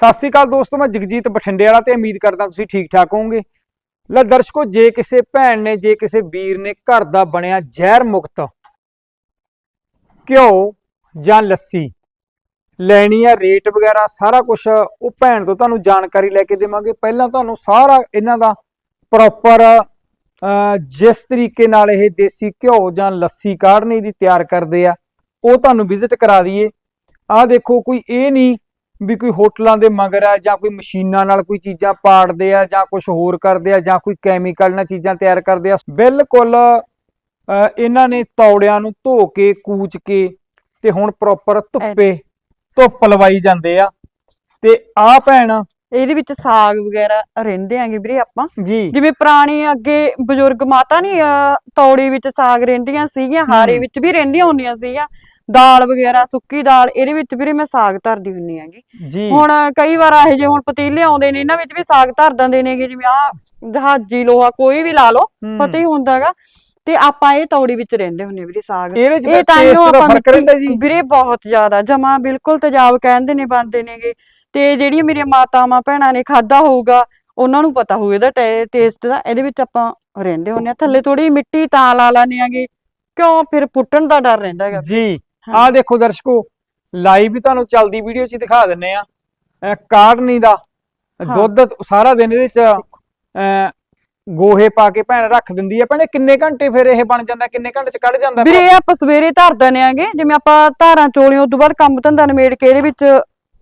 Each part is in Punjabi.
ਸਤਿ ਸ਼੍ਰੀ ਅਕਾਲ ਦੋਸਤੋ, ਮੈਂ ਜਗਜੀਤ ਬਠਿੰਡੇ ਵਾਲਾ ਤੇ ਉਮੀਦ ਕਰਦਾ ਤੁਸੀਂ ਠੀਕ ਠਾਕ ਹੋਵੋਗੇ। ਲੈ ਦਰਸ਼ਕੋ, ਜੇ ਕਿਸੇ ਭੈਣ ਨੇ, ਜੇ ਕਿਸੇ ਵੀਰ ਨੇ ਘਰ ਦਾ ਬਣਿਆ ਜ਼ਹਿਰ ਮੁਕਤ ਘਿਓ ਜਾਂ ਲੱਸੀ, ਲੈਣੀ ਆ ਰੇਟ ਵਗੈਰਾ, ਸਾਰਾ ਕੁਝ ਉਹ ਭੈਣ ਤੋਂ ਤੁਹਾਨੂੰ ਜਾਣਕਾਰੀ ਲੈ ਕੇ ਦੇਵਾਂਗੇ। ਪਹਿਲਾਂ ਤੁਹਾਨੂੰ ਸਾਰਾ ਇਹਨਾਂ ਦਾ ਪ੍ਰੋਪਰ ਜਿਸ ਤਰੀਕੇ ਨਾਲ ਇਹ ਦੇਸੀ ਘਿਓ ਜਾਂ ਲੱਸੀ ਕਾੜਨੀ ਦੀ ਤਿਆਰ ਕਰਦੇ ਆ, ਉਹ ਤੁਹਾਨੂੰ ਵਿਜ਼ਿਟ ਕਰਾ ਦਈਏ। ਆਹ ਦੇਖੋ, ਕੋਈ ਇਹ ਨਹੀਂ ਵੀ ਕੋਈ ਹੋਟਲਾਂ ਦੇ ਮਗਰ ਆ ਜਾਂ ਕੋਈ ਮਸ਼ੀਨਾਂ ਨਾਲ ਕੋਈ ਚੀਜ਼ਾਂ ਪਾੜਦੇ ਆ ਜਾਂ ਕੁਝ ਹੋਰ ਕਰਦੇ ਆ ਜਾਂ ਕੋਈ ਕੈਮੀਕਲ ਨਾਲ ਚੀਜ਼ਾਂ ਤਿਆਰ ਕਰਦੇ ਆ ਬਿਲਕੁਲ ਇਹਨਾਂ ਨੇ ਤੌੜਿਆਂ ਨੂੰ ਧੋ ਕੇ ਕੂਚ ਕੇ ਤੇ ਹੁਣ ਪ੍ਰੋਪਰ ਧੁੱਪੇ ਧੁੱਪ ਲਵਾਈ ਜਾਂਦੇ ਆ। ਤੇ ਆਹ ਭੈਣ ਇਹਦੇ ਵਿੱਚ ਸਾਗ ਵਗੈਰਾ ਰਹਿੰਦੇ ਆਂਗੇ ਵੀਰੇ ਆਪਾਂ। ਜੀ। ਜਿਵੇਂ ਪੁਰਾਣੀ ਅੱਗੇ ਬਜ਼ੁਰਗ ਮਾਤਾ ਨਹੀਂ ਤੌੜੀ ਵਿੱਚ ਸਾਗ ਰਹਿੰਦੀਆਂ ਸੀਗੀਆਂ ਹਾਰੇ। ਵਿੱਚ ਵੀ ਰਹਿੰਦੀਆਂ ਹੁੰਦੀਆਂ ਸੀਗੀਆਂ। ਦਾਲ ਵਗੈਰਾ ਸੁੱਕੀ ਦਾਲ ਇਹਦੇ ਵਿੱਚ ਵੀਰੇ ਮੈਂ ਸਾਗ ਧਰਦੀ ਹੁੰਨੀ ਆਂਗੀ ਜੀ। ਹੁਣ ਕਈ ਵਾਰ ਇਹੋ ਜਿਹੇ ਹੁਣ ਪਤੀਲੇ ਆਉਂਦੇ ਨੇ ਇਹਨਾਂ ਵਿੱਚ ਵੀ ਸਾਗ ਧਰ ਦਿੰਦੇ ਨੇਗੇ ਜਿਵੇਂ ਆ ਜਹਾਜੀ ਲੋਹਾ ਕੋਈ ਵੀ ਲਾ ਲਓ। ਪਤਾ ਹੀ ਹੁੰਦਾਗਾ ਤੇ ਆਪਾਂ ਇਹ ਤੌੜੀ ਵਿੱਚ ਰਹਿੰਦੇ ਹੁੰਨੇ ਵੀਰੇ ਸਾਗ। ਇਹ ਤਾਂ ਆਪਾਂ ਜੀ। ਵੀਰੇ ਬਹੁਤ ਜ਼ਿਆਦਾ ਜਮਾ ਬਿਲਕੁਲ ਤੇਜ਼ਾਬ ਕਹਿੰਦੇ ਨੇ ਬਣਦੇ ਨੇਗੇ। ਤੇ ਜਿਹੜੀਆਂ ਮੇਰੀਆਂ ਮਾਤਾਵਾਂ ਭੈਣਾਂ ਨੇ ਖਾਦਾ ਹੋਊਗਾ ਉਹਨਾਂ ਨੂੰ ਪਤਾ ਹੋਊ ਇਹਦਾ ਟੇਸਟ ਦਾ ਇਹਦੇ ਵਿੱਚ ਆਪਾਂ ਰਹਿੰਦੇ ਹੁੰਨੇ ਆ ਥੱਲੇ ਥੋੜੀ ਮਿੱਟੀ ਤਾਂ ਲਾ ਲਾਨੇ ਆਗੇ ਕਿਉਂ ਫਿਰ ਪੁੱਟਣ ਦਾ ਡਰ ਰਹਿੰਦਾ ਹੈਗਾ। ਜੀ। ਆਹ ਦੇਖੋ ਦਰਸ਼ਕੋ ਲਾਈਵ ਵੀ ਤੁਹਾਨੂੰ ਚੱਲਦੀ ਵੀਡੀਓ 'ਚ ਦਿਖਾ ਦਿੰਨੇ ਆ ਕਾੜਨੀ ਦਾ। ਦੁੱਧ ਸਾਰਾ ਦਿਨ ਇਹਦੇ 'ਚ ਗੋਹੇ ਪਾ ਕੇ ਭੈਣ ਰੱਖ ਦਿੰਦੀ ਆ ਭੈਣੇ ਕਿੰਨੇ ਘੰਟੇ ਫਿਰ ਇਹ ਬਣ ਜਾਂਦਾ ਕਿੰਨੇ ਘੰਟੇ 'ਚ ਕੱਢ ਜਾਂਦਾ ਵੀਰੇ ਆਪਾਂ ਸਵੇਰੇ ਧਰ ਦਿੰਦੇ ਆਂਗੇ ਜਿਵੇਂ ਆਪਾਂ ਧਾਰਾਂ ਚੋਲੀਆਂ ਉਸ ਤੋਂ ਬਾਅਦ ਕੰਮ ਧੰਦਾ ਨਿਮੇੜ ਕੇ ਇਹਦੇ ਵਿੱਚ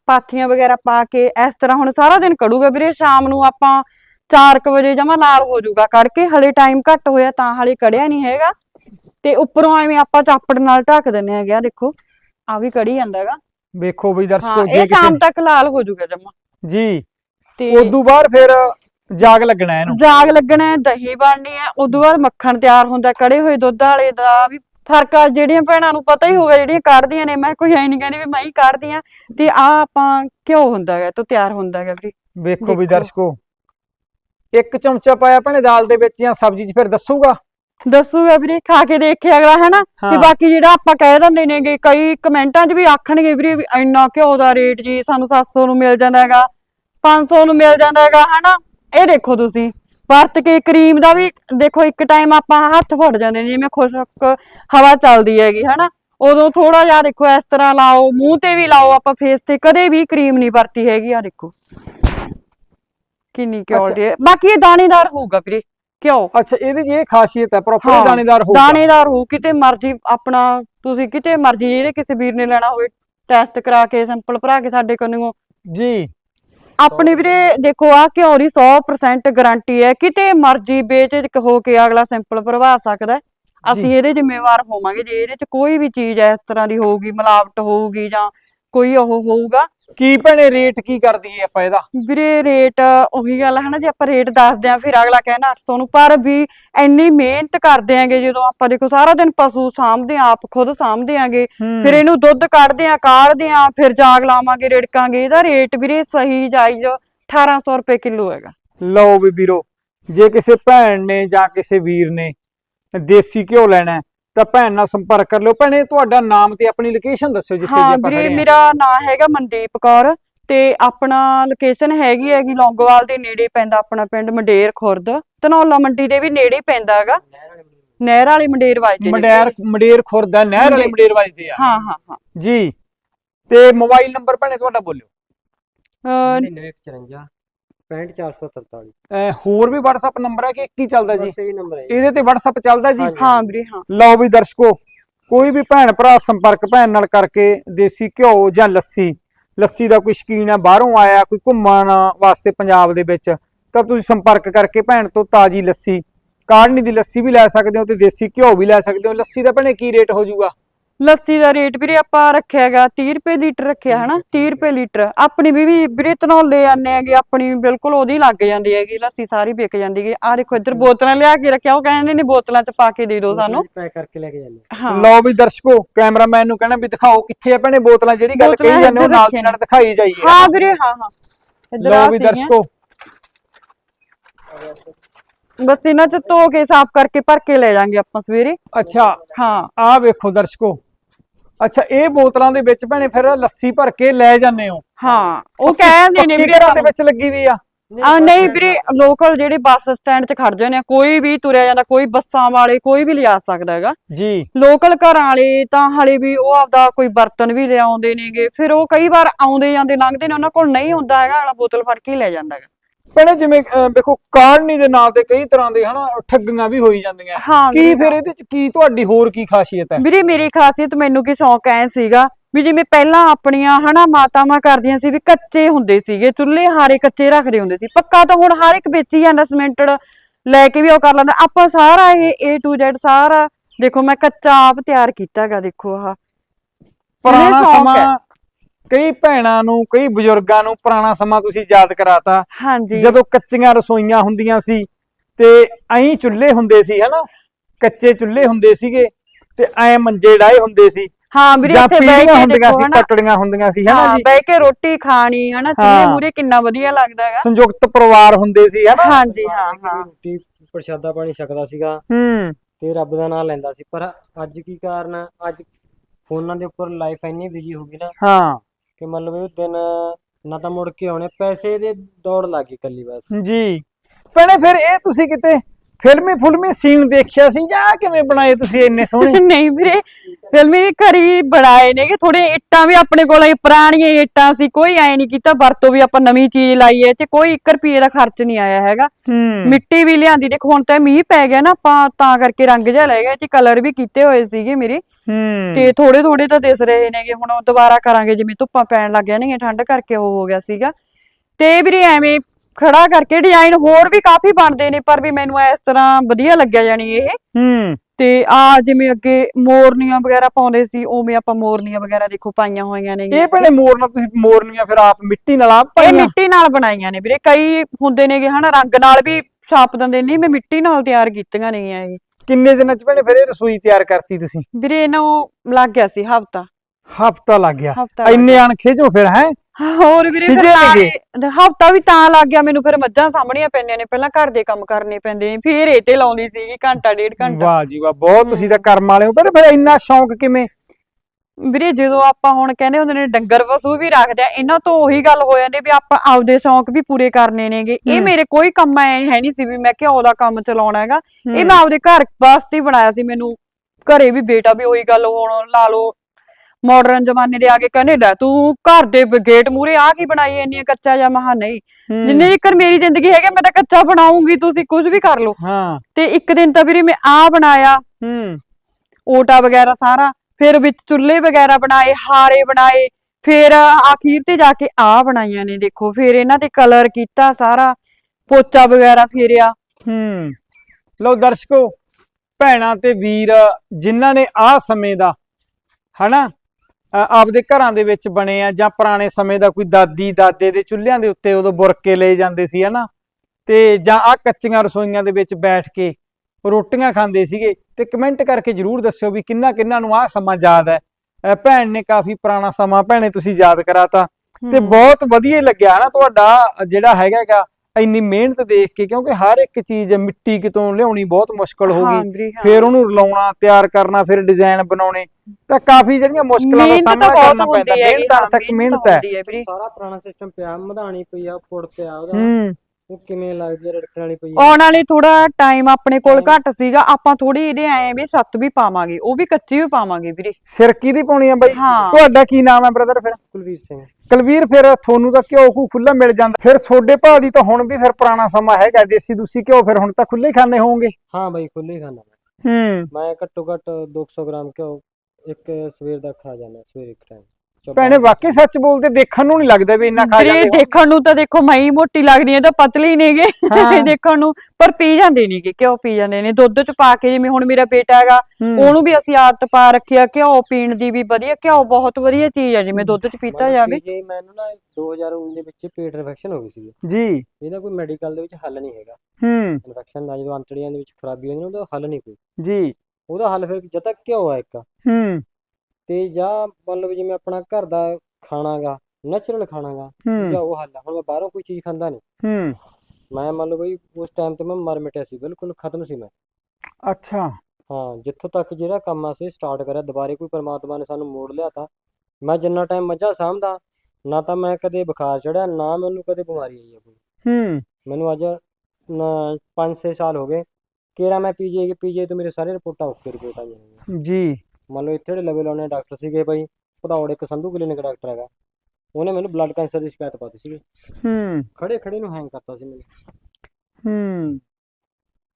ਪਾਥੀਆਂ ਵਗੈਰਾ ਪਾ ਕੇ ਇਸ ਤਰ੍ਹਾਂ ਹੁਣ ਸਾਰਾ ਦਿਨ ਕੱਢੂਗਾ ਵੀਰੇ ਸ਼ਾਮ ਨੂੰ ਆਪਾਂ 4:00 ਵਜੇ ਜਮਾ ਲਾਲ ਹੋ ਜਾਊਗਾ ਕੱਢ ਕੇ ਹਲੇ ਟਾਈਮ ਘੱਟ ਹੋਇਆ ਤਾਂ ਹਲੇ ਕੜਿਆ ਨਹੀਂ ਹੈਗਾ। ਤੇ ਉੱਪਰੋਂ ਐਵੇਂ ਆਪਾਂ ਚਾਪੜ ਨਾਲ ਢੱਕ ਦਿੰਨੇ ਹੈਗੇ ਆ ਦੇਖੋ ਆ ਵੀ ਕੜੀ ਜਾਂਦਾ ਹੈਗਾ ਵੇਖੋ ਵੀ ਦਰਸ਼ਕੋ ਇਹ ਜੇ ਸ਼ਾਮ ਕਿਸੇ ਤੱਕ ਲਾਲ ਹੋ ਜਾਊਗਾ ਜਮਾ। ਜੀ ਤੇ ਉਦੋਂ ਬਾਅਦ ਫਿਰ ਜਾਗ ਲੱਗਣਾ ਇਹਨੂੰ। ਜਾਗ ਲੱਗਣਾ ਦਹੀਂ ਬਣਨੀ ਹੈ ਉਦੋਂ ਬਾਅਦ ਮੱਖਣ ਤਿਆਰ ਹੁੰਦਾ ਕੜੇ ਹੋਏ ਦੁੱਧ ਵਾਲੇ ਦਾ ਵੀ ਫ਼ਰਕ ਜਿਹੜੀਆਂ ਭੈਣਾਂ ਨੂੰ ਪਤਾ ਹੀ ਹੋਗਾ ਜਿਹੜੀਆਂ ਕੱਢਦੀਆਂ ਨੇ ਮੈਂ ਕੋਈ ਐ ਨਹੀਂ ਕਹਿੰਦੀ ਵੀ ਮੈਂ ਹੀ ਕੱਢਦੀ ਆ ਤੇ ਆ ਆਪਾਂ ਘਿਓ ਹੁੰਦਾ ਹੈਗਾ ਤੋਂ ਤਿਆਰ ਹੁੰਦਾ ਹੈਗਾ ਵੀ ਵੇਖੋ ਵੀ ਦੇਖੋ। ਦਰਸ਼ਕੋ ਇੱਕ ਚਮਚਾ ਪਾਇਆ ਭੈਣੇ ਦਾਲ ਦੇ ਵਿੱਚ ਜਾਂ ਸਬਜ਼ੀ 'ਚ ਫਿਰ ਦੱਸੂਗਾ? ਦੱਸੂਗਾ ਵੀਰੇ ਖਾ ਕੇ ਦੇਖੇ ਅਗਲਾ ਹੈਨਾ? ਤੇ ਹਾਂ। ਬਾਕੀ ਜਿਹੜਾ ਆਪਾਂ ਕਹਿ ਦਿੰਦੇ ਨੇਗੇ ਕਈ ਕਮੈਂਟਾਂ 'ਚ ਵੀ ਆਖਣਗੇ ਵੀਰੇ ਵੀ ਇੰਨਾ ਘਿਓ ਦਾ ਰੇਟ ਜੀ ਸਾਨੂੰ 700 ਨੂੰ ਮਿਲ ਜਾਂਦਾ ਹੈਗਾ 500 ਨੂੰ ਮਿਲ ਜਾਂਦਾ ਹੈਗਾ ਹਨਾ? ਇਹ ਦੇਖੋ ਤੁਸੀਂ। ਵਰਤ ਕੇ ਕਰੀਮ ਦਾ ਵੀ ਦੇਖੋ ਇੱਕ ਟਾਈਮ ਆਪਾਂ ਹੱਥ ਫੁੱਟ ਜਾਂਦੇ ਨੇ ਜਿਵੇਂ ਖੁਸ਼ਕ ਹਵਾ ਚੱਲਦੀ ਹੈਗੀ ਹਨਾ? ਉਦੋਂ ਥੋੜਾ ਜਿਹਾ ਦੇਖੋ ਇਸ ਤਰ੍ਹਾਂ ਲਾਓ ਮੂੰਹ ਤੇ ਵੀ ਲਾਓ ਆਪਾਂ ਫੇਸ ਤੇ ਕਦੇ ਵੀ ਕਰੀਮ ਨਹੀਂ ਵਰਤੀ ਹੈਗੀ ਆ ਦੇਖੋ। ਕਿੰਨੀ ਕਿਉਰਿਟੀ ਹੈ ਬਾਕੀ ਇਹ ਦਾਣੇਦਾਰ ਹੋਊਗਾ ਵੀਰੇ ਘਿਓ ਅੱਛਾ ਇਹਦੀ ਇਹ ਖਾਸੀਅਤ ਹੈ ਪ੍ਰੋਪਰ ਹਾਂ, ਦਾਣੇਦਾਰ ਹੋਊਗਾ। ਦਾਣੇਦਾਰ ਹੋ ਕਿਤੇ ਮਰਜ਼ੀ ਆਪਣਾ ਤੁਸੀਂ ਕਿਤੇ ਮਰਜ਼ੀ ਜਿਹੜੇ ਕਿਸੇ ਵੀਰ ਨੇ ਲੈਣਾ ਹੋਵੇ ਟੈਸਟ ਕਰਾ ਕੇ ਸੈਂਪਲ ਭਰਾ ਕੇ ਸਾਡੇ ਕੋਲੋਂ ਜੀ। ਆਪਣੇ ਵੀਰੇ ਦੇਖੋ ਆ ਘਿਓ ਦੀ 100% ਗਾਰੰਟੀ ਹੈ ਕਿਤੇ ਮਰਜ਼ੀ ਬੇਚਿਜਕ ਹੋ ਕੇ ਅਗਲਾ ਸੈਂਪਲ ਭਰਵਾ ਸਕਦਾ। ਅਸੀਂ। ਇਹਦੇ ਜ਼ਿੰਮੇਵਾਰ ਹੋਵਾਂਗੇ ਜੇ ਇਹਦੇ ਚ ਕੋਈ ਵੀ ਚੀਜ਼ ਇਸ ਤਰ੍ਹਾਂ ਦੀ ਹੋਊਗੀ ਮਿਲਾਵਟ ਹੋਊਗੀ ਜਾਂ ਕੋਈ ਉਹ ਹੋਊਗਾ। ਕੀ ਭੈਣੇ ਰੇਟ ਕੀ ਕਰਦੀ ਹੈ ਆਪਾਂ ਇਹਦਾ? ਵੀਰੇ ਰੇਟ ਉਹੀ ਗੱਲ ਹੈ ਨਾ ਜੇ ਆਪਾਂ ਰੇਟ ਦੱਸਦੇ ਆਂ ਫਿਰ ਅਗਲਾ ਕਹਿੰਦਾ 800 ਨੂੰ। ਪਰ ਵੀ ਇੰਨੀ ਮਿਹਨਤ ਕਰਦੇ ਆਂਗੇ ਜਦੋਂ ਆਪਾਂ ਦੇਖੋ ਸਾਰਾ ਦਿਨ ਪਸ਼ੂ ਸਾਂਭਦੇ ਆਂ ਆਪ ਖੁਦ ਸਾਂਭਦੇ ਆਂਗੇ ਫਿਰ ਇਹਨੂੰ ਦੁੱਧ ਕੱਢਦੇ ਆਂ ਕਾੜਦੇ ਆਂ ਫਿਰ ਜਾਗ ਲਾਵਾਂਗੇ ਰਿੜਕਾਂਗੇ। ਇਹਦਾ ਰੇਟ ਵੀਰੇ ਸਹੀ ਜਾਇਜ਼ 1800 ਰੁਪਏ ਕਿਲੋ ਹੈਗਾ। ਲਓ ਵੀ ਵੀਰੋ ਜੇ ਕਿਸੇ ਭੈਣ ਨੇ ਜਾਂ ਕਿਸੇ ਵੀਰ ਨੇ ਦੇਸੀ ਘਿਓ ਲੈਣਾ ਤਾਂ ਭੈਣ ਨਾਲ ਸੰਪਰਕ ਕਰ ਲਿਓ। ਭੈਣੇ ਤੁਹਾਡਾ ਨਾਮ ਤੇ ਆਪਣੀ ਲੋਕੇਸ਼ਨ ਦੱਸਿਓ ਜਿੱਥੇ ਹਾਂ ਜੇ ਆਪਾਂ ਵੀਰੇ ਮੇਰਾ ਨਾਂ ਹੈਗਾ ਮਨਦੀਪ ਕੌਰ ਤੇ ਆਪਣਾ ਲੋਕੇਸ਼ਨ ਹੈਗੀ ਹੈਗੀ ਲੌਂਗੋਵਾਲ ਦੇ ਨੇੜੇ ਪੈਂਦਾ ਆਪਣਾ ਪਿੰਡ ਮੰਡੇਰ ਖੁਰਦ। ਧਨੌਲਾ ਮੰਡੀ ਦੇ ਵੀ ਨੇੜੇ ਪੈਂਦਾ ਹੈਗਾ। ਨਹਿਰ ਵਾਲੀ ਮੰਡੇਰ ਵੱਜਦੇ ਮੰਡੇਰ ਮੰਡੇਰ ਖੁਰਦ ਹੈ ਨਹਿਰ ਵਾਲੇ ਮੰਡੇਰ। ਵੱਜਦੇ ਆ। ਹਾਂ ਹਾਂ ਹਾਂ। ਜੀ ਤੇ ਮੋਬਾਈਲ ਨੰਬਰ ਭੈਣੇ ਤੁਹਾਡਾ ਬੋਲਿਓ। ਅਹ 9954 65443 ਅਹ ਹੋਰ ਵੀ WhatsApp ਨੰਬਰ ਹੈ ਕਿ ਇੱਕ ਹੀ ਚੱਲਦਾ ਜੀ? ਬਸ ਇਹੀ ਨੰਬਰ ਹੈ ਇਹਦੇ ਤੇ WhatsApp ਚੱਲਦਾ ਜੀ? ਹਾਂਜੀ। ਹਾਂ ਵੀਰੇ ਹਾਂ। ਲਓ ਵੀ ਦਰਸ਼ਕੋ ਕੋਈ ਵੀ ਭੈਣ ਭਰਾ ਸੰਪਰਕ ਭੈਣ ਨਾਲ ਕਰਕੇ ਦੇਸੀ ਘਿਓ ਜਾਂ ਲੱਸੀ ਲੱਸੀ ਦਾ ਕੋਈ ਸ਼ਕੀਨ ਹੈ ਬਾਹਰੋਂ ਆਇਆ ਕੋਈ ਘੁੰਮਣ ਵਾਸਤੇ ਪੰਜਾਬ ਦੇ ਵਿੱਚ ਤਾਂ ਤੁਸੀਂ ਸੰਪਰਕ ਕਰਕੇ ਭੈਣ ਤੋਂ ਤਾਜੀ ਲੱਸੀ ਕਾੜਨੀ ਦੀ ਲੱਸੀ ਵੀ ਲੈ ਸਕਦੇ ਹੋ ਤੇ ਦੇਸੀ ਘਿਓ ਵੀ ਲੈ ਸਕਦੇ ਹੋ। ਲੱਸੀ ਦਾ ਭੈਣੇ ਕੀ ਰੇਟ ਹੋ ਜਾਊਗਾ? ਲੱਸੀ ਦਾ ਰੇਟ ਵੀਰੇ ਆਪਾਂ ਰੱਖਿਆ ਹੈਗਾ 30 ਰੁਪਏ ਲੀਟਰ ਰੱਖਿਆ ਹਨਾ 30 ਰੁਪਏ ਲੀਟਰ। ਆਪਣੀ ਵੀ ਵੀ ਵੀਰੇ ਧਨੌਲੇ ਆਨੇ ਹੈਗੇ ਆਪਣੀ ਬਿਲਕੁਲ ਉਹਦੀ ਲੱਗ ਜਾਂਦੀ ਹੈਗੀ ਲੱਸੀ ਸਾਰੀ ਵਿਕ ਜਾਂਦੀ ਹੈਗੀ। ਆ ਦੇਖੋ ਇੱਧਰ ਬੋਤਲਾਂ ਲਿਆ ਕੇ ਰੱਖਿਆ ਉਹ ਕਹਿੰਦੇ ਨੇ ਬੋਤਲਾਂ ਚ ਪਾ ਕੇ ਦੇ ਦਿਓ ਸਾਨੂੰ। ਪੈਕ ਕਰਕੇ ਲੈ ਕੇ ਜਾਂਦੇ ਹਾਂ। ਲਓ ਵੀ ਦਰਸ਼ਕੋ ਕੈਮਰਾਮੈਨ ਨੂੰ ਕਹਿਣਾ ਵੀ ਦਿਖਾਓ ਕਿੱਥੇ ਆ ਭੈਣੇ ਬੋਤਲਾਂ ਜਿਹੜੀ ਗੱਲ ਕਹੀ ਜਾਂਦੇ ਹੋ ਇੱਧਰ ਨਾਲ ਦੀ ਨਾਲ ਦਿਖਾਈ ਜਾਈਏ ਹਾਂ ਵੀਰੇ ਹਾਂ ਹਾਂ। ਇੱਧਰ ਆ ਲਓ ਵੀ ਦਰਸ਼ਕੋ। ਬਸ ਇਹਨਾਂ ਚ ਧੋ ਕੇ ਸਾਫ਼ ਕਰਕੇ ਭਰ ਕੇ ਲੈ ਜਾਾਂਗੇ ਆਪਾਂ ਸਵੇਰੇ। ਅੱਛਾ। ਹਾਂ। ਆਹ ਵੇਖੋ ਦਰਸ਼ਕੋ ਅੱਛਾ ਇਹ ਬੋਤਲਾਂ ਦੇ ਵਿੱਚ ਭੈਣੇ ਫਿਰ ਲੱਸੀ ਭਰ ਕੇ ਲੈ ਜਾਂਦੇ ਹੋ? ਹਾਂ ਉਹ ਕਹਿੰਦੇ ਨੇ ਵੀਰੇ ਦੇ ਵਿੱਚ ਲੱਗੀ ਵੀ ਆ? ਆ ਨਹੀਂ ਵੀਰੇ ਲੋਕਲ ਜਿਹੜੇ ਬੱਸ ਸਟੈਂਡ 'ਚ ਖੜ ਜਾਂਦੇ ਆ ਕੋਈ ਵੀ ਤੁਰਿਆ ਜਾਂਦਾ ਕੋਈ ਬੱਸਾਂ ਵਾਲੇ ਕੋਈ ਵੀ ਲਿਜਾ ਸਕਦਾ ਹੈਗਾ। ਜੀ। ਲੋਕਲ ਘਰਾਂ ਵਾਲੇ ਤਾਂ ਹਲੇ ਵੀ ਉਹ ਆਪਦਾ ਕੋਈ ਬਰਤਨ ਵੀ ਲਿਆਉਂਦੇ ਨੇਗੇ ਫਿਰ ਉਹ ਕਈ ਵਾਰ ਆਉਂਦੇ ਜਾਂਦੇ ਲੰਘਦੇ ਨੇ ਉਹਨਾਂ ਕੋਲ ਨਹੀਂ ਹੁੰਦਾ ਹੈਗਾ ਅਗਲਾ ਬੋਤਲ ਫੜ ਕੇ ਹੀ ਲੈ ਜਾਂਦਾ ਹੈਗਾ। ਭੈਣੇ ਜਿਵੇਂ ਅਹ, ਵੇਖੋ ਕਾਰਨੀ ਦੇ ਨਾਂ ਤੇ ਕਈ ਤਰ੍ਹਾਂ ਦੇ ਹਨਾ ਠੱਗੀਆਂ ਵੀ ਹੋਈ ਜਾਂਦੀਆਂ। ਹਾਂ ਕੀ ਵੀਰੇ, ਫਿਰ ਇਹਦੇ ਚ ਕੀ ਤੁਹਾਡੀ ਹੋਰ ਕੀ ਖਾਸੀਅਤ ਹੈ? ਵੀਰੇ ਮੇਰੀ ਖਾਸੀਅਤ ਮੈਨੂੰ ਕੀ ਸ਼ੌਂਕ ਐ ਸੀਗਾ ਵੀ ਜਿਵੇਂ ਪਹਿਲਾਂ ਆਪਣੀਆਂ ਹਨਾ ਮਾਤਾਵਾਂ ਕਰਦੀਆਂ ਸੀ ਵੀ ਕੱਚੇ ਹੁੰਦੇ ਸੀਗੇ ਚੁੱਲ੍ਹੇ ਹਾਰੇ ਕੱਚੇ ਰੱਖਦੇ ਹੁੰਦੇ ਸੀ। ਪੱਕਾ ਤਾਂ ਹੁਣ ਹਰ ਇੱਕ ਵੇਚੀ ਜਾਂਦਾ ਸਿਮੈਂਟਡ ਲੈ ਕੇ ਵੀ ਉਹ ਕਰ ਲੈਂਦਾ। ਆਪਾਂ ਸਾਰਾ ਇਹ A to Z ਸਾਰਾ ਦੇਖੋ ਮੈਂ ਕੱਚਾ ਆਪ ਤਿਆਰ ਕੀਤਾ ਹੈਗਾ ਦੇਖੋ ਆਹ। ਪੁਰਾਣਾ। ਸਮਾਂ ਕਈ ਭੈਣਾਂ ਨੂੰ ਕਈ ਬਜ਼ੁਰਗਾਂ ਨੂੰ ਪੁਰਾਣਾ ਸਮਾਂ ਤੁਸੀਂ ਯਾਦ ਕਰਾਤਾ। ਹਾਂਜੀ। ਜਦੋਂ ਕੱਚੀਆਂ ਰਸੋਈਆਂ ਹੁੰਦੀਆਂ ਸੀ ਤੇ ਐਂ ਚੁੱਲ੍ਹੇ ਹੁੰਦੇ ਸੀ ਹਨਾ? ਕੱਚੇ ਚੁੱਲ੍ਹੇ ਹੁੰਦੇ ਸੀਗੇ ਤੇ ਐ ਮੰਜੇ ਡਾਏ ਹੁੰਦੇ ਸੀ। ਹਾਂ ਵੀਰੇ ਇੱਥੇ ਬਹਿ ਕੇ ਹੁੰਦੀਆਂ ਦੇਖੋ ਸੀ ਪਟੜੀਆਂ ਹੁੰਦੀਆਂ ਸੀ ਹਨਾ ਹਾਂ ਜੀ? ਬਹਿ ਕੇ ਰੋਟੀ ਖਾਣੀ ਹਨਾ? ਚੁੱਲ੍ਹੇ। ਮੂਰੇ ਕਿੰਨਾ ਵਧੀਆ ਲੱਗਦਾ ਹੈਗਾ। ਸੰਯੁਕਤ ਪਰਿਵਾਰ ਹੁੰਦੇ ਸੀ ਹਨਾ? ਹਾਂਜੀ ਹਾਂ ਹਾਂ। ਰੋਟੀ ਪ੍ਰਸ਼ਾਦਾ ਪਾਣੀ ਛਕਦਾ ਸੀਗਾ ਹੂੰ। ਤੇ ਰੱਬ ਦਾ ਨਾਮ ਲੈਂਦਾ ਸੀ। ਪਰ ਅੱਜ ਕੀ ਕਾਰਨ? ਅੱਜ ਫੋਨਾਂ ਦੇ ਉੱਪਰ ਲਾਈਫ ਇੰਨੀ ਬਿਜ਼ੀ ਹੋ ਗਈ ਨਾ ਹਾਂ। ਕਿ ਮਤਲਬ ਇਹ ਦਿਨ ਨਾ ਤਾਂ ਮੁੜ ਕੇ ਆਉਣੇ, ਪੈਸੇ ਦੇ ਦੌੜ ਲੱਗ ਗਈ ਕੱਲੀ ਬਸ। ਜੀ। ਭੈਣੇ, ਫਿਰ ਇਹ ਤੁਸੀਂ ਕਿਤੇ ਫਿਲਮੀ ਫੁਲਮੀ ਸੀਨ ਦੇਖਿਆ ਸੀ ਜਾਂ ਕਿਵੇਂ ਬਣਾਏ ਤੁਸੀਂ ਇੰਨੇ ਸੋਹਣੇ? ਨਹੀਂ ਵੀਰੇ ਫਿਲਮੀ ਘਰੀ ਬਣਾਏ ਨੇਗੇ ਥੋੜੇ ਇੱਟਾਂ ਵੀ ਆਪਣੇ ਕੋਲ ਇਹ ਪੁਰਾਣੀਆਂ ਇੱਟਾਂ ਸੀ ਕੋਈ ਐ ਨਹੀਂ ਕੀਤਾ ਵਰਤੋਂ ਵੀ ਆਪਾਂ ਨਵੀਂ ਚੀਜ਼ ਲਾਈਏ ਤੇ ਕੋਈ 1 ਰੁਪਏ ਦਾ ਖਰਚ ਨਹੀਂ ਆਇਆ ਹੈਗਾ। ਮਿੱਟੀ ਵੀ ਲਿਆਂਦੀ ਦੇਖੋ ਹੁਣ ਤਾਂ ਮੀਂਹ ਪੈ ਗਿਆ ਨਾ ਆਪਾਂ ਤਾਂ ਕਰਕੇ ਰੰਗ ਜਿਹਾ ਲੈ ਗਏ ਤੇ ਕਲਰ ਵੀ ਕੀਤੇ ਹੋਏ ਸੀਗੇ ਮੇਰੇ। ਤੇ ਥੋੜੇ ਥੋੜੇ ਤਾਂ ਦਿਸ ਰਹੇ ਨੇਗੇ ਹੁਣ ਦੁਬਾਰਾ ਕਰਾਂਗੇ ਜਿਵੇਂ ਧੁੱਪਾਂ ਪੈਣ ਲੱਗ ਜਾਣਗੀਆਂ ਠੰਡ ਕਰਕੇ ਉਹ ਹੋ ਗਿਆ ਸੀਗਾ। ਤੇ ਵੀਰੇ ਐਵੇਂ ਖੜਾ ਕਰਕੇ ਡਿਜ਼ਾਈਨ ਹੋਰ ਵੀ ਕਾਫੀ ਬਣਦੇ ਨੇ ਪਰ ਵੀ ਮੈਨੂੰ ਇਸ ਤਰ੍ਹਾਂ ਵਧੀਆ ਲੱਗਿਆ ਜਾਣੀ ਇਹ। ਹੂੰ। ਤੇ ਆ ਜਿਵੇਂ ਅੱਗੇ ਮੋਰਨੀਆਂ ਵਗੈਰਾ ਪਾਉਂਦੇ ਸੀ ਉਵੇਂ ਆਪਾਂ ਮੋਰਨੀਆਂ ਵਗੈਰਾ ਦੇਖੋ ਪਾਈਆਂ ਹੋਈਆਂ ਨੇ। ਇਹ ਭੈਣੇ ਮੋਰਨਾ ਤੁਸੀਂ ਮੋਰਨੀਆਂ ਫਿਰ ਆਪ ਮਿੱਟੀ ਨਾਲ ਆਪ ਇਹ ਪਾਈਆਂ? ਮਿੱਟੀ ਨਾਲ ਬਣਾਈਆਂ ਨੇ ਵੀਰੇ। ਕਈ ਹੁੰਦੇ ਨੇਗੇ ਹਨਾ ਰੰਗ ਨਾਲ ਵੀ ਛਾਪ ਦਿੰਦੇ ਨਹੀਂ ਮੈਂ ਮਿੱਟੀ ਨਾਲ ਤਿਆਰ ਕੀਤੀਆਂ ਨੇਗੀਆਂ ਇਹ। ਕਿੰਨੇ ਦਿਨਾਂ ਚ ਭੈਣੇ ਫਿਰ ਇਹ ਰਸੋਈ ਤਿਆਰ ਕਰਤੀ ਤੁਸੀਂ? ਵੀਰੇ ਇਹਨੂੰ ਲੱਗ ਗਿਆ ਸੀ ਹਫਤਾ। ਹਫਤਾ ਲੱਗ ਗਿਆ। ਹਫਤਾ ਇੰਨੇ ਅਣਖੇ ਜੋ ਫਿਰ ਹੈ? ਹੋਰ ਵੀਰੇ ਫਿਰ ਖਿਝੇ ਹਫਤਾ ਵੀ ਤਾਂ ਲੱਗ ਗਿਆ ਮੈਨੂੰ ਫਿਰ ਮੱਝਾਂ ਸਾਹਮਣੀਆਂ ਪੈਂਦੀਆਂ ਨੇ। ਪਹਿਲਾਂ ਘਰ ਦੇ ਕੰਮ ਕਰਨੇ ਪੈਂਦੇ ਨੇ ਫਿਰ ਇਹ ਤੇ ਲਾਉਂਦੀ ਸੀਗੀ ਘੰਟਾ ਡੇਢ ਘੰਟਾ। ਵਾਹ ਜੀ ਵਾਹ ਬਹੁਤ ਤੁਸੀਂ ਤਾਂ ਕਰਮ ਵਾਲੇ ਹੋ ਪਰ ਫਿਰ ਇੰਨਾ ਸ਼ੌਂਕ ਕਿਵੇਂ? ਵੀਰੇ ਜਦੋਂ ਆਪਾਂ ਹੁਣ ਕਹਿੰਦੇ ਹੁੰਦੇ ਨੇ ਡੰਗਰ ਪਸ਼ੂ ਵੀ ਰੱਖਦੇ ਆ ਇਹਨਾਂ ਤੋਂ ਉਹੀ ਗੱਲ ਹੋ ਜਾਂਦੀ ਵੀ ਆਪਾਂ ਆਪਦੇ ਸ਼ੌਂਕ ਵੀ ਪੂਰੇ ਕਰਨੇ ਨੇਗੇ। ਇਹ। ਮੇਰੇ ਕੋਈ ਕੰਮ ਐ ਹੈ ਨਹੀਂ ਸੀ ਵੀ ਮੈਂ ਘਿਓ ਦਾ ਕੰਮ ਚਲਾਉਣਾ ਹੈਗਾ। ਇਹ। ਮੈਂ ਆਪਦੇ ਘਰ ਵਾਸਤੇ ਬਣਾਇਆ ਸੀ ਮੈਨੂੰ। ਘਰੇ ਵੀ ਬੇਟਾ ਵੀ ਉਹੀ ਗੱਲ ਹੁਣ ਲਾ ਲਓ ਮਾਡਰਨ ਜ਼ਮਾਨੇ ਦੇ ਆ ਕੇ ਕਹਿੰਦੇ ਲੈ ਤੂੰ ਘਰ ਦੇ ਗੇਟ ਮੂਰੇ ਆ ਕੀ ਬਣਾਈ ਇੰਨੀ ਕੱਚਾ ਜਾਂ ਮਹਾ? ਨਹੀਂ। ਜਿੰਨੇ ਚਿਰ ਮੇਰੀ ਜ਼ਿੰਦਗੀ ਹੈਗੀ ਮੈਂ ਤਾਂ ਕੱਚਾ ਬਣਾਉਂਗੀ ਤੁਸੀਂ ਕੁਝ ਵੀ ਕਰ ਲਓ। ਹਾਂ। ਤੇ ਇੱਕ ਦਿਨ ਤਾਂ ਵੀਰੇ ਮੈਂ ਆ ਬਣਾਇਆ। ਹੂੰ। ਓਟਾ ਵਗੈਰਾ ਸਾਰਾ ਫਿਰ ਵਿੱਚ ਚੁੱਲ੍ਹੇ ਵਗੈਰਾ ਬਣਾਏ ਹਾਰੇ ਬਣਾਏ ਫਿਰ ਆਖੀਰ ਤੇ ਜਾ ਕੇ ਆ ਬਣਾਈਆਂ ਨੇ ਦੇਖੋ ਫਿਰ ਇਹਨਾਂ ਤੇ ਕਲਰ ਕੀਤਾ ਸਾਰਾ ਪੋਚਾ ਵਗੈਰਾ ਫੇਰਿਆ। ਹੂੰ। ਲਓ ਦਰਸ਼ਕੋ ਭੈਣਾਂ ਤੇ ਵੀਰ ਜਿਨ੍ਹਾਂ ਨੇ ਆਹ ਸਮੇਂ ਦਾ ਹਨਾ? ਆਪਦੇ ਘਰਾਂ ਦੇ ਵਿੱਚ ਬਣੇ ਆ ਜਾਂ ਪੁਰਾਣੇ ਸਮੇਂ ਦਾ ਕੋਈ ਦਾਦੀ ਦਾਦੇ ਦੇ ਚੁੱਲ੍ਹਿਆਂ ਦੇ ਉੱਤੇ ਉਦੋਂ ਬੁਰਕੇ ਲਏ ਜਾਂਦੇ ਸੀ ਹਨਾ? ਤੇ ਜਾਂ ਆ ਕੱਚੀਆਂ ਰਸੋਈਆਂ ਦੇ ਵਿੱਚ ਬੈਠ ਕੇ ਰੋਟੀਆਂ ਖਾਂਦੇ ਸੀਗੇ ਤੇ ਕਮੈਂਟ ਕਰਕੇ ਜਰੂਰ ਦੱਸਿਓ ਵੀ ਕਿੰਨਾ ਕਿੰਨਾ ਨੂੰ ਆਹ ਸਮਾਂ ਯਾਦ ਹੈ। ਭੈਣ ਨੇ ਕਾਫੀ ਪੁਰਾਣਾ ਸਮਾਂ ਭੈਣੇ ਤੁਸੀਂ ਯਾਦ ਕਰਾਤਾ। ਤੇ। ਬਹੁਤ ਵਧੀਆ ਲੱਗਿਆ ਹਨਾ? ਤੁਹਾਡਾ ਜਿਹੜਾ ਹੈਗਾ ਇੰਨੀ ਮਿਹਨਤ ਦੇਖ ਕੇ ਕਿਉਂਕਿ ਹਰ ਇੱਕ ਚੀਜ਼ ਮਿੱਟੀ ਕਿਤੋਂ ਲਿਆਉਣੀ ਬਹੁਤ ਮੁਸ਼ਕਲ ਹੋ ਗਈ। ਫਿਰ ਉਹਨੂੰ ਰਲਾਉਣਾ ਤਿਆਰ ਕਰਨਾ ਫਿਰ ਡਿਜ਼ਾਈਨ ਬਣਾਉਣੇ ਤਾਂ ਕਾਫੀ ਜਿਹੜੀਆਂ ਮੁਸ਼ਕਲਾਂ ਦਾ ਸਾਹਮਣਾ ਕਰਨਾ ਪੈਂਦਾ ਮਿਹਨਤ ਹਾਂ, ਅਰਥਕ ਮਿਹਨਤ ਹੈ। ਹੁੰਦੀ ਹੈ ਵੀਰੇ। ਸਾਰਾ ਪੁਰਾਣਾ ਸਿਸਟਮ ਪਿਆ ਮਧਾਣੀ ਪਈ ਆ ਪੁੜ ਪਿਆ ਉਹਦਾ। ਹੂੰ। ਉਹ ਕਿਵੇਂ ਲੱਗਦੀ ਰੜਕਣ ਵਾਲੀ ਪਈ ਆ? ਆਉਣ ਵਾਲੀ ਥੋੜਾ ਟਾਈਮ ਆਪਣੇ ਕੋਲ ਘੱਟ ਸੀਗਾ ਆਪਾਂ ਥੋੜੀ ਇਹਦੇ ਐ ਵੀ ਸੱਤ ਵੀ ਪਾਵਾਂਗੇ ਉਹ ਵੀ ਕੱਚੀ ਵੀ ਪਾਵਾਂਗੇ ਵੀਰੇ। ਸਿਰ ਕਿਹਦੀ ਪਾਉਣੀ ਆ ਬਾਈ? ਹਾਂ। ਤੁਹਾਡਾ ਕੀ ਨਾਮ ਹੈ ਬ੍ਰਦਰ ਫਿਰ? ਕੁਲਵੀਰ ਸਿੰਘ। ਕੁਲਵੀਰ ਫਿਰ ਤੁਹਾਨੂੰ ਤਾਂ ਘਿਓ ਘੂ ਖੁੱਲਾ ਮਿਲ ਜਾਂਦਾ। ਫਿਰ ਤੁਹਾਡੇ ਭਾਅ ਦੀ ਤਾਂ ਹੁਣ ਵੀ ਫਿਰ ਪੁਰਾਣਾ ਸਮਾਂ ਹੈਗਾ ਦੇਸੀ ਦੂਸੀ ਘਿਓ ਫਿਰ ਹੁਣ ਤਾਂ ਖੁੱਲੇ ਹੀ ਖਾਂਦੇ ਹੋਵੋਗੇ ਹਾਂ ਬਾਈ ਖੁੱਲੇ ਹੀ ਖਾਣਾ ਮੈਂ ਹੂੰ। ਮੈਂ ਘੱਟੋ ਘੱਟ 200 ਗ੍ਰਾਮ ਘਿਓ ਇੱਕ ਸਵੇਰ ਦਾ ਖਾ ਜਾਂਦਾ ਸਵੇਰ ਇੱਕ ਟਾਈਮ ਭੈਣੇ ਵਾਕਈ ਸੱਚ ਬੋਲਦੇ ਦੇਖਣ ਨੂੰ ਨਹੀਂ ਲੱਗਦਾ ਵੀ ਇੰਨਾ ਖਾ ਵੀਰੇ ਜਾਂਦੇ ਹੋ। ਦੇਖਣ ਨੂੰ ਤਾਂ ਦੇਖੋ ਮਈ ਮੋਟੀ ਲੱਗਦੀ ਹੈ ਤਾਂ ਪਤਲੀ ਨੇਗੇ ਹਾਂ। ਦੇਖਣ ਨੂੰ ਪਰ ਪੀ ਜਾਂਦੇ ਨੇਗੇ ਕਿਉਂ ਪੀ ਜਾਂਦੇ ਨੇ? ਦੁੱਧ ਚ ਪਾ ਕੇ ਜਿਵੇਂ ਹੁਣ ਮੇਰਾ ਬੇਟਾ ਹੈਗਾ ਹੂੰ। ਉਹਨੂੰ ਵੀ ਅਸੀਂ ਆਦਤ ਪਾ ਰੱਖਿਆ ਘਿਓ ਪੀਣ ਦੀ ਵੀ ਵਧੀਆ ਘਿਓ ਬਹੁਤ ਵਧੀਆ ਚੀਜ਼ ਹੈ ਜਿਵੇਂ ਦੁੱਧ ਚ ਪੀਤਾ ਜਾਵੇ। ਜੇ ਮੈਨੂੰ ਨਾ 2019 ਦੇ ਵਿੱਚ ਪੇਟ ਇਨਫੈਕਸ਼ਨ ਹੋ ਗਈ ਸੀ ਜੀ। ਇਹਦਾ ਕੋਈ ਮੈਡੀਕਲ ਦੇ ਵਿੱਚ ਹੱਲ ਨਹੀਂ ਹੈਗਾ। ਹੂੰ। ਇਨਫੈਕਸ਼ਨ ਦਾ ਜਦੋਂ ਅੰਤੜੀਆਂ ਦੇ ਵਿੱਚ ਖਰਾਬੀ ਹੁੰਦੀ ਨਾ ਉਹਦਾ ਹੱਲ ਨਹੀਂ ਕੋਈ। ਜੀ। ਉਹਦਾ ਹੱਲ ਫਿਰ ਜਦ ਤੱਕ ਘਿਓ ਆ ਇੱਕ। ਹੂੰ। ਤੇ ਜਾਂ ਮਤਲਬ ਜਿਵੇਂ ਆਪਣਾ ਘਰ ਦਾ ਖਾਣਾਗਾ ਨੈਚੁਰਲ ਖਾਣਾਗਾ ਜਾਂ ਉਹ ਹੱਲ ਆ। ਹੁਣ ਮੈਂ ਬਾਹਰੋਂ ਕੋਈ ਚੀਜ਼ ਖਾਂਦਾ ਨਹੀਂ। ਹੂੰ। ਮੈਂ ਮੰਨ ਲਓ ਬਈ ਉਸ ਟਾਈਮ ਤੇ ਮੈਂ ਮਰ ਮਿਟਿਆ ਸੀ ਬਿਲਕੁਲ ਖਤਮ ਸੀ ਮੈਂ। ਅੱਛਾ। ਹਾਂ ਜਿੱਥੋਂ ਤੱਕ ਜਿਹੜਾ ਕੰਮ ਅਸੀਂ ਸਟਾਰਟ ਕਰਿਆ ਦੁਬਾਰੇ ਕੋਈ ਪਰਮਾਤਮਾ ਨੇ ਸਾਨੂੰ ਮੋੜ ਲਿਆ ਤਾਂ। ਮੈਂ ਜਿੰਨਾ ਟਾਈਮ ਮੱਝਾਂ ਸਾਂਭਦਾ ਨਾ ਤਾਂ ਮੈਂ ਕਦੇ ਬੁਖਾਰ ਚੜਿਆ ਨਾ ਮੈਨੂੰ ਕਦੇ ਬਿਮਾਰੀ ਆਈ ਹੈ ਕੋਈ। ਹੂੰ। ਮੈਨੂੰ ਅੱਜ 5-6 ਸਾਲ ਹੋ ਗਏ। ਕਿਹੜਾ ਮੈਂ ਪੀਜੀ ਪੀਜੀ ਤੋਂ ਮੇਰੇ ਸਾਰੇ ਰਿਪੋਰਟਾਂ ਓਕੇ ਰਿਪੋਰਟਾਂ ਆਈਆਂ ਜੀ। ਮੰਨ ਲਓ ਇੱਥੇ ਜਿਹੜੇ ਲਵੇ ਲਾਉਣੇ ਡਾਕਟਰ ਸੀਗੇ ਬਾਈ ਭਦੌੜ ਇੱਕ ਸੰਧੂ ਕਲੀਨਿਕ ਡਾਕਟਰ ਹੈਗਾ ਉਹਨੇ ਮੈਨੂੰ ਬਲੱਡ ਕੈਂਸਰ ਦੀ ਸ਼ਿਕਾਇਤ ਪਾਤੀ ਸੀਗੀ। ਹੂੰ। ਖੜੇ ਖੜੇ ਨੂੰ ਹੈਂਗ ਕਰਤਾ ਸੀ ਮੈਨੂੰ। ਹੂੰ।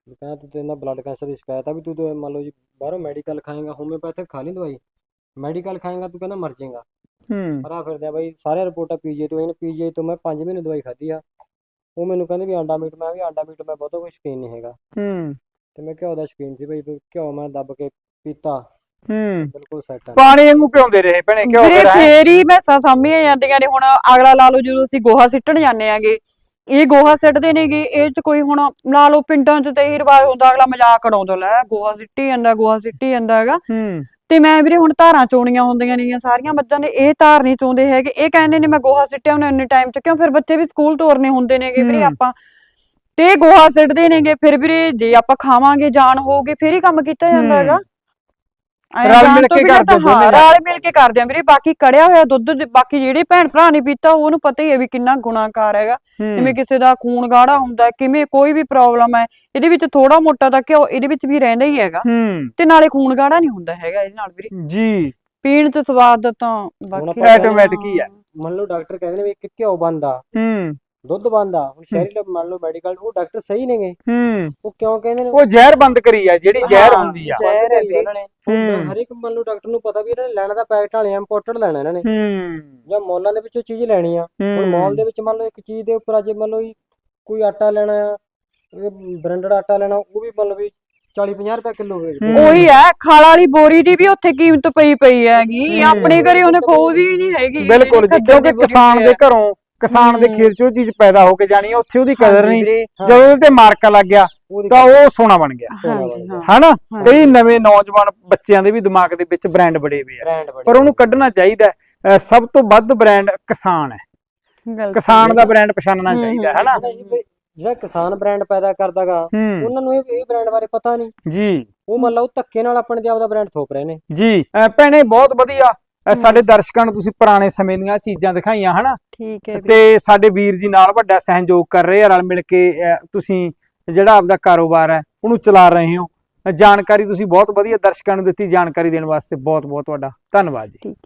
ਵੀ ਕਹਿੰਦਾ ਤੂੰ ਤੇ ਨਾ ਬਲੱਡ ਕੈਂਸਰ ਦੀ ਸ਼ਿਕਾਇਤ ਆ ਵੀ ਤੂੰ ਤੇ ਮੰਨ ਲਓ ਜੀ ਬਾਹਰੋਂ ਮੈਡੀਕਲ ਖਾਏਗਾ ਹੋਮਿਓਪੈਥਿਕ ਖਾ ਲਈ ਦਵਾਈ। ਮੈਡੀਕਲ ਖਾਏਗਾ ਤੂੰ ਕਹਿੰਦਾ ਮਰ ਜਾਏਗਾ। ਹੂੰ। ਭਰਾ ਫਿਰਦੇ ਆ ਬਾਈ ਸਾਰੇ ਰਿਪੋਰਟਾਂ ਪੀਜੀ ਤੋਂ ਇਹਨੇ ਪੀਜੀ ਤੋਂ ਮੈਂ 5 ਮਹੀਨੇ ਦਵਾਈ ਖਾਧੀ ਆ। ਉਹ ਮੈਨੂੰ ਕਹਿੰਦੇ ਵੀ ਆਂਡਾ ਮੀਟ ਮੈਂ ਵੀ ਆਂਡਾ ਮੀਟ ਮੈਂ ਬਹੁਤਾ ਕੋਈ ਸ਼ੌਕੀਨ ਨਹੀਂ ਹੈਗਾ। ਹੂੰ। ਤੇ ਮੈਂ ਘਿਓ ਦਾ ਸ਼ੌਕੀਨ ਸੀ ਬਈ ਘਿਓ ਮੈਂ ਦੱਬ ਕੇ ਪੀਤਾ। ਹੂੰ। ਬਿਲਕੁਲ ਸੈੱਟ ਆ। ਪਾਣੀ ਵਾਂਗੂ ਪਿਉਂਦੇ ਰਹੇ ਭੈਣੇ ਕਿਉਂ ਵੀਰੇ ਫਿਰ ਐਂ? ਫੇਰ ਹੀ ਮੈਸਾਂ ਸਾਂਭੀਆਂ ਜਾਂਦੀਆਂ ਨੇ ਹੁਣ ਅਗਲਾ ਲਾ ਲਓ ਜਦੋਂ ਅਸੀਂ ਗੋਹਾ ਸਿੱਟਣ ਜਾਂਦੇ ਆਂਗੇ। ਇਹ ਗੋਹਾ ਸਿੱਟਦੇ ਨੇਗੇ ਇਹ ਚ ਕੋਈ ਹੁਣ ਲਾ ਲਓ ਪਿੰਡਾਂ ਚ ਤੇ ਇਹ ਰਿਵਾਜ ਹੁੰਦਾ ਅਗਲਾ ਮਜ਼ਾਕ ਉਡਾਉਂਦਾ ਲੈ ਗੋਹਾ ਸਿੱਟੀ ਜਾਂਦਾ ਗੋਹਾ ਸਿੱਟੀ ਜਾਂਦਾ ਹੈਗਾ। ਹੂੰ। ਤੇ ਮੈਂ ਵੀਰੇ ਹੁਣ ਧਾਰਾਂ ਚੋਣੀਆਂ ਹੁੰਦੀਆਂ ਨੇਗੀਆਂ ਸਾਰੀਆਂ ਮੱਝਾਂ ਨੇ ਇਹ ਧਾਰ ਨਹੀਂ ਚੋਂਦੇ ਹੈਗੇ। ਇਹ ਕਹਿੰਦੇ ਨੇ ਮੈਂ ਗੋਹਾ ਸਿੱਟਿਆ ਉਹਨੇ ਇੰਨੇ ਟਾਈਮ ਚ ਕਿਉਂ ਫਿਰ ਬੱਚੇ ਵੀ ਸਕੂਲ ਤੋਰਨੇ ਹੁੰਦੇ ਨੇਗੇ ਵੀਰੇ। ਆਪਾਂ। ਤੇ ਇਹ ਗੋਹਾ ਸਿੱਟਦੇ ਨੇਗੇ ਫਿਰ ਵੀਰੇ ਜੇ ਆਪਾਂ ਖਾਵਾਂਗੇ ਜਾਨ ਹੋਊਗੀ ਫਿਰ ਹੀ ਕੰਮ ਕੀਤਾ ਜਾਂਦਾ। ਹੈਗਾ। ਰਲ ਮਿਲ ਤੋਂ ਕੇ ਕਰਦੇ ਤਾਂ ਹਾਂ। ਰਲ ਮਿਲ ਕੇ ਕਰਦੇ ਆ ਵੀਰੇ ਬਾਕੀ ਕੜਿਆ ਹੋਇਆ ਦੁੱਧ ਬਾਕੀ ਜਿਹੜੇ ਭੈਣ ਭਰਾ ਨੇ ਪੀਤਾ ਉਹਨੂੰ ਪਤਾ ਹੀ ਹੈ ਵੀ ਕਿੰਨਾ ਗੁਨਾਹਕਾਰ ਹੈਗਾ। ਜਿਵੇਂ ਕਿਸੇ ਦਾ ਖੂਨ ਗਾੜਾ ਹੁੰਦਾ ਕਿਵੇਂ ਕੋਈ ਵੀ ਪ੍ਰੋਬਲਮ ਹੈ ਇਹਦੇ ਵਿੱਚ ਥੋੜਾ ਮੋਟਾ ਤਾਂ ਘਿਓ ਇਹਦੇ ਵਿੱਚ ਵੀ ਰਹਿੰਦਾ ਹੀ ਹੈਗਾ। ਤੇ ਨਾਲੇ ਖੂਨ ਗਾੜਾ ਨਹੀਂ ਹੁੰਦਾ ਹੈਗਾ ਇਹਦੇ ਨਾਲ ਵੀਰੇ। ਜੀ। ਪੀਣ ਚ ਸਵਾਦ ਤਾਂ ਬਾਕੀ ਆਟੋਮੈਟਿਕ ਹੀ ਹੈ। ਮੰਨ ਲਓ ਡਾਕਟਰ ਕਹਿੰਦੇ ਨੇ ਵੀ ਇੱਕ ਘਿਓ ਬੰਦਾ ਹੂੰ। ਦੁੱਧ ਬੰਦਾ ਹੁਣ ਸ਼ਹਿਰੀ ਲੋਕ ਮੰਨ ਲਓ ਮੈਡੀਕਲ ਉਹ ਡਾਕਟਰ ਸਹੀ ਨੇਗੇ ਹੂੰ ਉਹ ਕਿਉਂ ਕਹਿੰਦੇ ਨੇ ਉਹ ਜ਼ਹਿਰ ਬੰਦ ਕਰੀ ਆ ਜਿਹੜੀ ਜ਼ਹਿਰ। ਹੁੰਦੀ ਆ ਜ਼ਹਿਰ ਹੈ। ਉਹਨਾਂ ਨੇ। ਹਰ ਇੱਕ ਮੰਨ ਲਓ ਡਾਕਟਰ ਨੂੰ ਪਤਾ ਵੀ ਇਹਨਾਂ ਨੇ ਲੈਣਾ ਤਾਂ ਪੈਕਟ ਵਾਲੇ ਇੰਪੋਰਟਡ ਲੈਣਾ ਇਹਨਾਂ ਨੇ ਹੂੰ ਜਾਂ ਮੌਲਾਂ ਦੇ ਵਿੱਚੋਂ ਚੀਜ਼ ਲੈਣੀ ਆ ਹੁਣ ਮਾਲ ਦੇ ਵਿੱਚ ਮੰਨ ਲਓ ਇੱਕ ਚੀਜ਼ ਦੇ ਉੱਪਰ ਅੱਜ ਮੰਨ ਲਓ ਜੀ ਕੋਈ ਆਟਾ ਲੈਣਾ ਆ ਬ੍ਰਾਂਡਡ ਆਟਾ ਲੈਣਾ ਉਹ ਵੀ ਮੰਨ ਲਓ ਵੀ 40 50 ਰੁਪਏ ਕਿਲੋ ਵੇਚਦੇ। ਉਹੀ ਹੈ ਖਾਲ ਵਾਲੀ ਬੋਰੀ ਦੀ ਵੀ ਉੱਥੇ ਕੀਮਤ ਪਈ ਪਈ ਹੈਗੀ। ਆਪਣੇ ਘਰੇ ਉਹਨੇ ਖੋਦੀ ਹੀ ਨਹੀਂ ਹੈਗੀ ਬਿਲਕੁਲ ਕਿਉਂਕਿ ਦੀ ਕਿਸਾਨ ਦੇ। ਘਰੋਂ ਕਿਸਾਨ ਦੇ। ਖੇਤ 'ਚ ਉਹ ਚੀਜ਼ ਪੈਦਾ ਹੋ ਕੇ ਜਾਣੀ ਆ ਉੱਥੇ ਉਹਦੀ ਕਦਰ ਹਾਂਜੀ ਨਹੀਂ। ਵੀਰੇ, ਹਾਂ। ਜਦੋਂ ਉਹਦੇ ਤੇ ਮਾਰਕਾ ਲੱਗ ਗਿਆ ਤਾਂ ਉਹ ਸੋਨਾ ਬਣ ਗਿਆ। ਹਾਂਜੀ ਹਾਂ ਹਨਾ ਹਾਂ। ਕਈ ਨਵੇਂ ਨੌਜਵਾਨ ਬੱਚਿਆਂ ਦੇ ਵੀ ਦਿਮਾਗ ਦੇ ਵਿੱਚ ਬ੍ਰਾਂਡ ਬੜੇ ਹੋਏ ਆ। ਬ੍ਰਾਂਡ ਬੜੇ ਪਰ ਉਹਨੂੰ ਕੱਢਣਾ ਚਾਹੀਦਾ ਹੈ। ਅਹ ਸਭ ਤੋਂ ਵੱਧ ਬ੍ਰਾਂਡ ਕਿਸਾਨ ਹੈ। ਕਿਸਾਨ ਦਾ ਬ੍ਰਾਂਡ ਪਛਾਣਨਾ ਹੂੰ, ਚਾਹੀਦਾ ਹੈ ਹਨਾ ਪਤਾ ਜੀ ਵੀ ਜਿਹੜਾ ਕਿਸਾਨ ਬ੍ਰਾਂਡ ਪੈਦਾ ਕਰਦਾਗਾ ਹੂੰ। ਉਹਨਾਂ ਨੂੰ ਇਹ ਇਹ ਬ੍ਰਾਂਡ ਬਾਰੇ ਪਤਾ ਨਹੀਂ। ਜੀ। ਉਹ ਮੰਨ ਲਓ ਧੱਕੇ ਨਾਲ ਆਪਣੇ ਤੇ ਆਪਦਾ ਬ੍ਰਾਂਡ ਥੋਪ ਰਹੇ ਨੇ। ਜੀ। ਅਹ ਭੈਣੇ ਬਹੁਤ ਵਧੀਆ। ਅਹ ਸਾਡੇ ਦਰਸ਼ਕਾਂ ਨੂੰ ਤੁਸੀਂ ਪੁਰਾਣੇ ਸਮੇਂ ਦੀਆਂ ਚੀਜ਼ਾਂ ਦਿਖਾਈਆਂ ਹਨਾ? ਠੀਕ ਹੈ ਵੀਰੇ। ਤੇ ਸਾਡੇ ਵੀਰ ਜੀ ਨਾਲ ਵੱਡਾ ਸਹਿਯੋਗ ਕਰ ਰਹੇ ਆ ਰਲ ਮਿਲ ਕੇ ਅਹ ਤੁਸੀਂ ਜਿਹੜਾ ਆਪਦਾ ਕਾਰੋਬਾਰ ਹੈ ਉਹਨੂੰ ਚਲਾ ਰਹੇ ਹੋ। ਜਾਣਕਾਰੀ ਤੁਸੀਂ ਬਹੁਤ ਵਧੀਆ ਦਰਸ਼ਕਾਂ ਨੂੰ ਦਿੱਤੀ ਜਾਣਕਾਰੀ ਦੇਣ ਵਾਸਤੇ ਬਹੁਤ ਬਹੁਤ ਤੁਹਾਡਾ। ਧੰਨਵਾਦ ਜੀ। ਠੀਕ